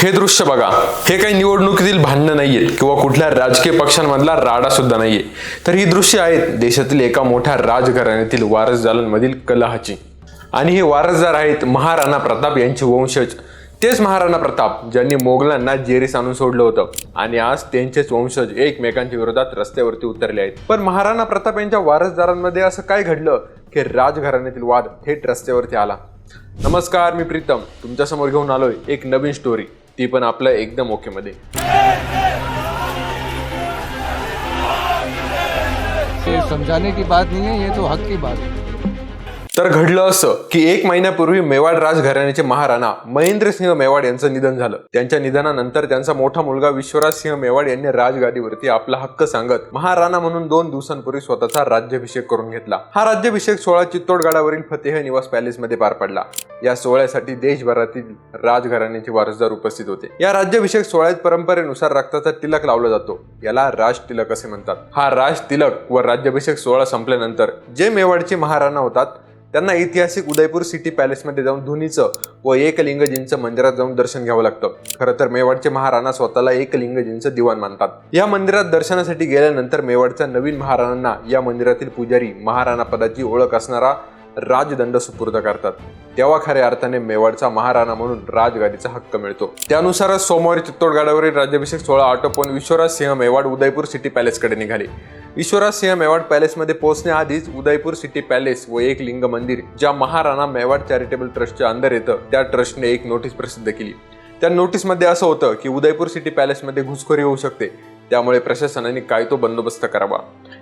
हे दृश्य बघा. हे काही निवडणुकीतील भांडणं नाहीये किंवा कुठल्या राजकीय पक्षांमधला राडा सुद्धा नाहीये. तर ही दृश्य आहेत देशातील एका मोठ्या राजघराण्यातील वारसदारांमधील कलहाची. आणि हे वारसदार आहेत महाराणा प्रताप यांचे वंशज. तेच महाराणा प्रताप ज्यांनी मोगलांना जेरीस आणून सोडलं होतं. आणि आज त्यांचेच वंशज एकमेकांच्या विरोधात रस्त्यावरती उतरले आहेत. पण महाराणा प्रताप यांच्या वारसदारांमध्ये असं काय घडलं? की राजघराण्यातील वाद थेट रस्त्यावरती आला. नमस्कार मी प्रीतम. तुमच्यासमोर घेऊन आलोय एक नवीन स्टोरी ती पण आपल्या एकदम ओकेमध्ये समझाने की बात नहीं है ये तो हक की बात है। तर घडलं असं की एक महिन्यापूर्वी मेवाड राजघराण्याचे महाराणा महेंद्रसिंह मेवाड यांचं निधन झालं. त्यांच्या निधनानंतर त्यांचा मोठा मुलगा विश्वराज सिंह मेवाड यांनी राजगादीवरती आपला हक्क सांगत महाराणा म्हणून दोन दिवसांपूर्वी स्वतःचा राज्याभिषेक करून घेतला. हा राज्याभिषेक सोहळा चित्तोडगडावरील फतेह निवास पॅलेस मध्ये पार पडला. या सोहळ्यासाठी देशभरातील राजघराण्याचे वारसदार उपस्थित होते. या राज्याभिषेक सोहळ्यात परंपरेनुसार रक्ताचा तिलक लावला जातो. याला राज तिलक असे म्हणतात. हा राज तिलक व राज्याभिषेक सोहळा संपल्यानंतर जे मेवाडचे महाराणा होतात त्यांना ऐतिहासिक उदयपूर सिटी पॅलेसमध्ये जाऊन धुनीचं व एकलिंगजींचं मंदिरात जाऊन दर्शन घ्यावं लागतं. खरं तर मेवाडचे महाराणा स्वतःला एकलिंगजींचं दिवाण मानतात. या मंदिरात दर्शनासाठी गेल्यानंतर मेवाडच्या नवीन महाराणांना या मंदिरातील पुजारी महाराणा पदाची ओळख असणारा राजदंड सुपूर्द करतात. तेव्हा खऱ्या अर्थाने मेवाडचा महाराणा म्हणून राजगादीचा हक्क मिळतो. त्यानुसारच सोमवारी चित्तोडगडावरील राज्याभिषेक सोहळा आटोपून विश्वराज सिंह मेवाड उदयपूर सिटी पॅलेसकडे निघाले. विश्वराज सिंह मेवाड पॅलेसमध्ये पोहोचण्याआधीच उदयपूर सिटी पॅलेस व एक लिंग मंदिर ज्या महाराणा मेवाड चॅरिटेबल ट्रस्टच्या अंदर येतं त्या ट्रस्टने एक नोटीस प्रसिद्ध केली. त्या नोटीसमध्ये असं होतं की उदयपूर सिटी पॅलेसमध्ये घुसखोरी होऊ शकते त्यामुळे प्रशासनाने काय तो बंदोबस्त करावा.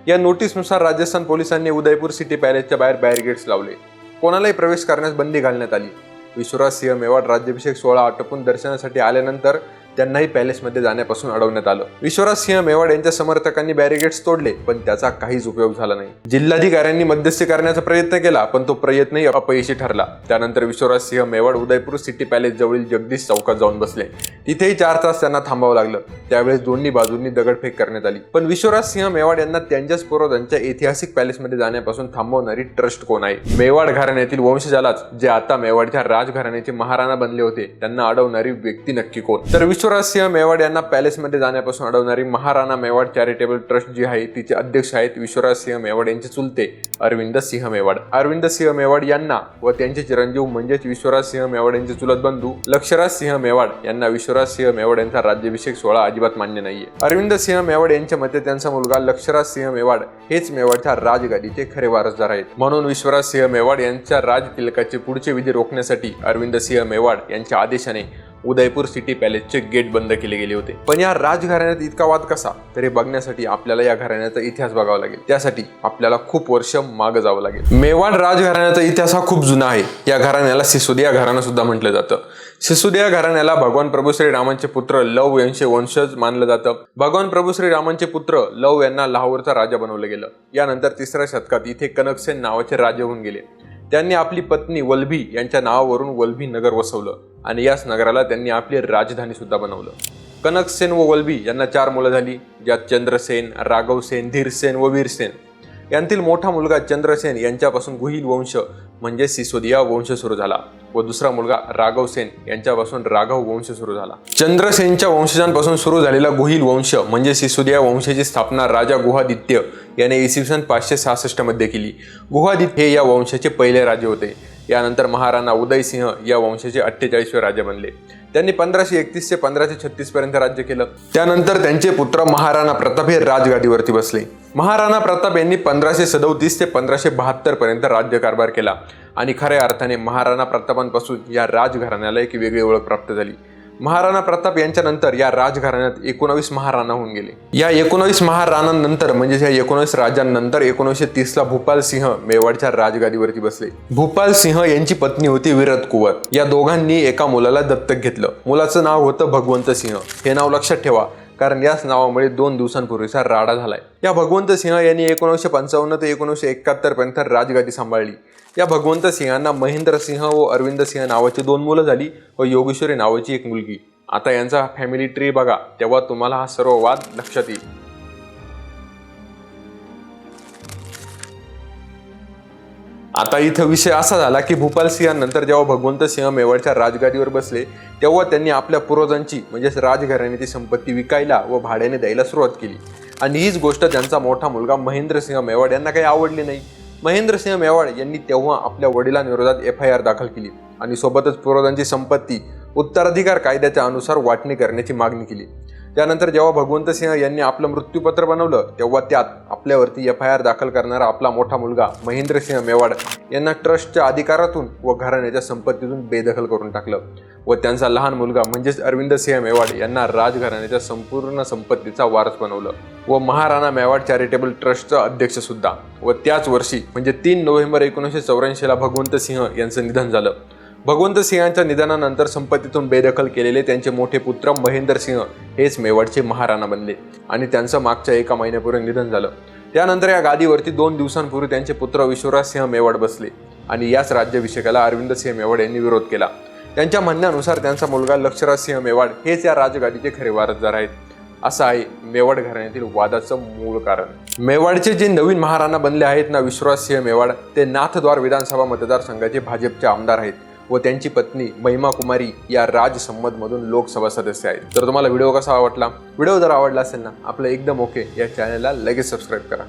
या नोटीसनुसार राजस्थान पोलिसांनी उदयपूर सिटी पॅलेसच्या बाहेर बॅरिगेट्स लावले. कोणालाही प्रवेश करण्यास बंदी घालण्यात आली. विश्वराज सिंह मेवाड राज्याभिषेक सोहळा आटोपून दर्शनासाठी आल्यानंतर त्यांनाही पॅलेसमध्ये जाण्यापासून अडवण्यात आलं. विश्वराज सिंह मेवाड यांच्या समर्थकांनी बॅरिगेट्स तोडले पण त्याचा काहीच उपयोग झाला नाही. जिल्हाधिकाऱ्यांनी मध्यस्थी करण्याचा प्रयत्न केला पण तो प्रयत्नही अपयशी ठरला. त्यानंतर विश्वराज सिंह मेवाड उदयपूर सिटी पॅलेस जवळील जगदीश चौकात जाऊन बसले. तिथेही चार तास त्यांना थांबावं लागलं. त्यावेळेस दोन्ही बाजूंनी दगडफेक करण्यात आली. पण विश्वराज सिंह मेवाड यांना त्यांच्याच पूर्वजांच्या ऐतिहासिक पॅलेसमध्ये जाण्यापासून थांबवणारी ट्रस्ट कोण आहे? मेवाड घराण्यातील वंशजालाच जे आता मेवाडच्या राजघराण्याचे महाराणा बनले होते त्यांना अडवणारी व्यक्ती नक्की कोण? तर विश्व सिंह मेवाड यांना पॅलेसमध्ये जाण्यापासून अडवणारी महाराणा मेवाड चॅरिटेबल ट्रस्ट जी आहे तिचे अध्यक्ष आहेत विश्वराज सिंह मेवाड यांचे चुलते अरविंद सिंह मेवाड. अरविंद सिंह मेवाड यांना व त्यांचे चिरंजीव म्हणजेच विश्वराज सिंह मेवाड यांचे चुलत बंधू लक्षराज सिंह मेवाड यांना विश्वराज सिंह मेवाड यांचा राज्याभिषेक सोहळा अजिबात मान्य नाहीये. अरविंद सिंह मेवाड यांच्या मते त्यांचा मुलगा लक्षराज सिंह मेवाड हेच मेवाडच्या राजगादीचे खरे वारसदार आहेत. म्हणून विश्वराज सिंह मेवाड यांच्या राजतिलकाचे पुढचे विधी रोखण्यासाठी अरविंद सिंह मेवाड यांच्या आदेशाने उदयपूर सिटी पॅलेसचे गेट बंद केले गेले होते. पण या राजघराण्यात इतका वाद कसा? तर हे बघण्यासाठी आपल्याला या घराण्याचा इतिहास बघावा लागेल. त्यासाठी आपल्याला खूप वर्ष मागे जावं लागेल. मेवाड राजघराण्याचा इतिहास हा खूप जुना आहे. या घराण्याला सिसोदिया घराणं सुद्धा म्हटलं जातं. सिसोदिया घराण्याला भगवान प्रभू श्री रामांचे पुत्र लव यांचे वंशज मानलं जातं. भगवान प्रभू श्री रामांचे पुत्र लव यांना लाहोरचा राजा बनवलं गेलं. यानंतर तिसऱ्या शतकात इथे कनकसेन नावाचे राजे होऊन गेले. त्यांनी आपली पत्नी वल्भी यांच्या नावावरून वल्भी नगर वसवलं. आणि याच नगराला त्यांनी आपली राजधानीसुद्धा बनवलं. कनकसेन व वल्बी यांना चार मुलं झाली ज्यात चंद्रसेन राघवसेन धीरसेन व वीरसेन यांतील मोठा मुलगा चंद्रसेन यांच्यापासून गुहिल वंश म्हणजे सिसोदिया वंश सुरू झाला व दुसरा मुलगा राघवसेन यांच्यापासून राघव वंश सुरू झाला. चंद्रसेनच्या वंशजांपासून सुरू झालेला गुहिल वंश म्हणजे सिसोदिया वंशाची स्थापना राजा गुहादित्य याने इसवी सन पाचशे सहासष्टमध्ये केली. गुहादित्य हे या वंशाचे पहिले राजे होते. यानंतर महाराणा उदयसिंह या वंशाचे अठ्ठेचाळीसवे राजे बनले. त्यांनी पंधराशे एकतीस ते पंधराशे छत्तीस पर्यंत राज्य केलं. त्यानंतर त्यांचे पुत्र महाराणा प्रताप हे राजगादीवरती बसले. महाराणा प्रताप यांनी पंधराशे सदोतीस ते पंधराशे बहात्तर पर्यंत राज्यकारभार केला. आणि खऱ्या अर्थाने महाराणा प्रतापांपासून या राजघराण्याला एक वेगळी ओळख प्राप्त झाली. महाराणा प्रताप यांच्यानंतर या राजघराण्यात एकोणावीस महाराणा होऊन गेले. या एकोणावीस महाराणांनंतर म्हणजे या एकोणावीस राजांनंतर एकोणीसशे तीसला भूपाल सिंह मेवाडच्या राजगादीवरती बसले. भूपाल सिंह यांची पत्नी होती विरत कुवर. या दोघांनी एका मुलाला दत्तक घेतलं. मुलाचं नाव होतं भगवंत सिंह. हे नाव लक्षात ठेवा. कारण याच नावामुळे दोन दिवसांपूर्वीचा राडा झालाय. या भगवंत सिंह यांनी एकोणीसशे पंचावन्न ते एकोणीसशे एकाहत्तर पर्यंत राजगादी सांभाळली. या भगवंत सिंहांना महेंद्र सिंह व अरविंद सिंह नावाची दोन मुलं झाली व योगेश्वरी नावाची एक मुलगी. आता यांचा फॅमिली ट्री बघा तेव्हा तुम्हाला हा सर्व वाद लक्षात येईल. आता इथं विषय असा झाला की भूपाल सिंहानंतर जेव्हा भगवंत सिंह मेवाडच्या राजगादीवर बसले तेव्हा त्यांनी आपल्या पूर्वजांची म्हणजेच राजघराण्याची संपत्ती विकायला व भाड्याने द्यायला सुरुवात केली. आणि हीच गोष्ट त्यांचा मोठा मुलगा महेंद्रसिंह मेवाड यांना काही आवडली नाही. महेंद्रसिंह मेवाड यांनी तेव्हा आपल्या वडिलांविरोधात एफ आय आर दाखल केली आणि सोबतच पूर्वजांची संपत्ती उत्तराधिकार कायद्याच्या अनुसार वाटणी करण्याची मागणी केली. त्यानंतर जेव्हा भगवंत सिंह यांनी आपलं मृत्यूपत्र बनवलं तेव्हा त्यात आपल्यावरती एफ आय आर दाखल करणारा आपला मोठा मुलगा महेंद्र सिंह मेवाड यांना ट्रस्टच्या अधिकारातून व घराण्याच्या संपत्तीतून बेदखल करून टाकलं व त्यांचा लहान मुलगा म्हणजेच अरविंद सिंह मेवाड यांना राजघराण्याच्या संपूर्ण संपत्तीचा वारस बनवलं व महाराणा मेवाड चॅरिटेबल ट्रस्टचा अध्यक्ष सुद्धा. व त्याच वर्षी म्हणजे तीन नोव्हेंबर एकोणीसशे चौऱ्याऐंशीला भगवंत सिंह यांचं निधन झालं. भगवंत सिंहांच्या निधनानंतर संपत्तीतून बेदखल केलेले त्यांचे मोठे पुत्र महेंद्र सिंह हेच मेवाडचे महाराणा बनले आणि त्यांचं मागच्या एका महिन्यापूर्वी निधन झालं. त्यानंतर या गादीवरती दोन दिवसांपूर्वी त्यांचे पुत्र विश्वराज सिंह मेवाड बसले आणि याच राज्याभिषेकाला अरविंद सिंह मेवाड यांनी विरोध केला. त्यांच्या म्हणण्यानुसार त्यांचा मुलगा लक्षराज सिंह मेवाड हेच या राजगादीचे खरे वारसदार आहेत. असं आहे मेवाड घराण्यातील वादाचं मूळ कारण. मेवाडचे जे नवीन महाराणा बनले आहेत ना विश्वास सिंह मेवाड ते नाथद्वार विधानसभा मतदारसंघाचे भाजपचे आमदार आहेत. व त्यांची पत्नी महिमा कुमारी या राजसंमतमधून लोकसभा सदस्य आहेत. तर तुम्हाला व्हिडिओ कसा आवडला? व्हिडिओ जर आवडला असेल ना आपलं एकदम ओके या चॅनलला लगेच सबस्क्राईब करा.